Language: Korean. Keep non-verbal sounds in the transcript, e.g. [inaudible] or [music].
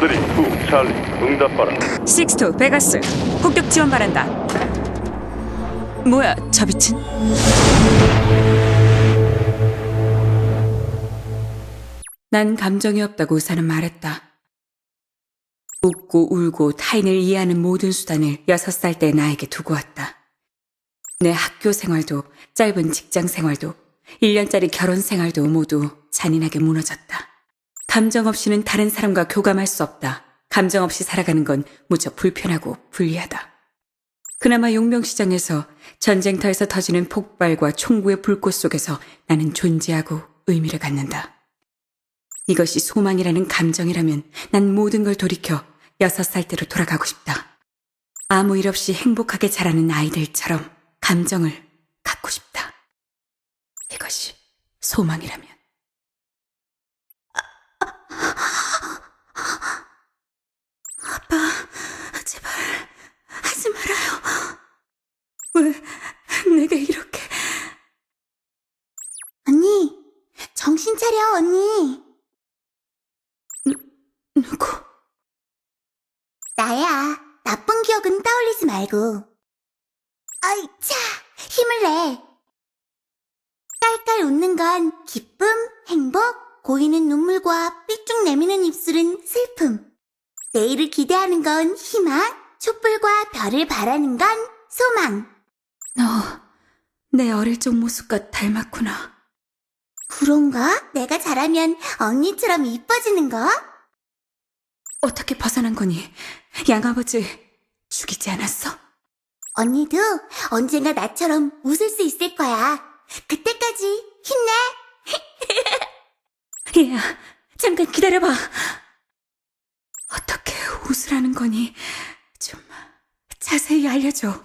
쓰리, 투, 찰리, 응답하라. 식스토 베가스 폭격 지원 바란다. 뭐야 저 빛은? 난 감정이 없다고 우선은 말했다. 웃고 울고 타인을 이해하는 모든 수단을 여섯 살 때 나에게 두고 왔다. 내 학교 생활도 짧은 직장 생활도 1년짜리 결혼 생활도 모두 잔인하게 무너졌다. 감정 없이는 다른 사람과 교감할 수 없다. 감정 없이 살아가는 건 무척 불편하고 불리하다. 그나마 용병시장에서 전쟁터에서 터지는 폭발과 총구의 불꽃 속에서 나는 존재하고 의미를 갖는다. 이것이 소망이라는 감정이라면 난 모든 걸 돌이켜 여섯 살 때로 돌아가고 싶다. 아무 일 없이 행복하게 자라는 아이들처럼 감정을 갖고 싶다. 이것이 소망이라면. 아빠, 제발 하지 말아요. 왜 내가 이렇게 언니, 정신 차려, 언니. 누구? 나야. 나쁜 기억은 떠올리지 말고. 아이, 차! 힘을 내. 깔깔 웃는 건 기쁨, 행복, 고이는 눈물과 삐쭉 내미는 입술은 슬픔. 내일을 기대하는 건 희망, 촛불과 별을 바라는 건 소망. 너 내 어릴 적 모습과 닮았구나. 그런가? 내가 잘하면 언니처럼 이뻐지는 거? 어떻게 벗어난 거니? 양아버지 죽이지 않았어? 언니도 언젠가 나처럼 웃을 수 있을 거야. 그때까지 힘내. 얘야, [laughs] 잠깐 기다려봐. 어떻게 웃으라는 거니? 좀 자세히 알려줘.